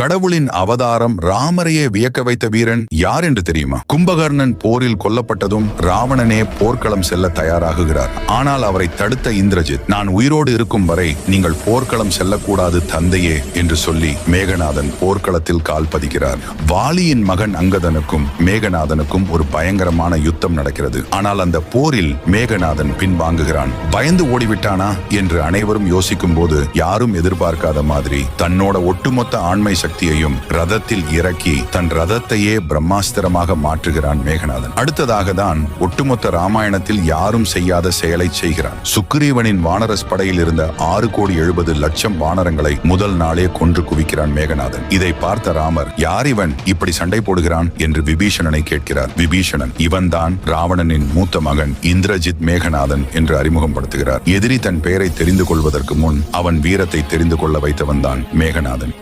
கடவுளின் அவதாரம் ராமரையே வியக்க வைத்த வீரன் யார் என்று தெரியுமா? கும்பகர்ணன் போரில் கொல்லப்பட்டதும் ராவணனே போர்க்களம் செல்ல தயாராகுகிறார். ஆனால் அவரை தடுத்த இந்திரஜித் நான் உயிரோடு இருக்கும் வரை நீங்கள் போர்க்களம் செல்லக்கூடாது தந்தையே என்று சொல்லி மேகநாதன் போர்க்களத்தில் கால் பதிக்கிறார். வாலியின் மகன் அங்கதனுக்கும் மேகநாதனுக்கும் ஒரு பயங்கரமான யுத்தம் நடக்கிறது. ஆனால் அந்த போரில் மேகநாதன் பின்வாங்குகிறான். பயந்து ஓடிவிட்டானா? என்று அனைவரும் யோசிக்கும் போது யாரும் எதிர்பார்க்காத மாதிரி தன்னோட ஒட்டுமொத்த ஆண்மை சக்தியையும் ரதத்தில் இறக்கி தன் ரதத்தையே பிரம்மாஸ்திரமாக மாற்றுகிறான் மேகநாதன். அடுத்ததாக தான் ஒட்டுமொத்த ராமாயணத்தில் யாரும் செய்யாத செயலை செய்கிறான். சுக்ரீவனின் வானரஸ் படையில் இருந்த ஆறு கோடி எழுபது லட்சம் வானரங்களை முதல் நாளே கொன்று குவிக்கிறான் மேகநாதன். இதை பார்த்த ராமர் யார் இவன்? இப்படி சண்டை போடுகிறான்? என்று விபீஷணனை கேட்கிறார். விபீஷணன் இவன்தான் ராவணனின் மூத்த மகன் இந்திரஜித் மேகநாதன் என்று அறிமுகப்படுத்துகிறார். எதிரி தன் பெயரை தெரிந்து கொள்வதற்கு முன் அவன் வீரத்தை தெரிந்து கொள்ள வைத்தவன்தான் மேகநாதன்.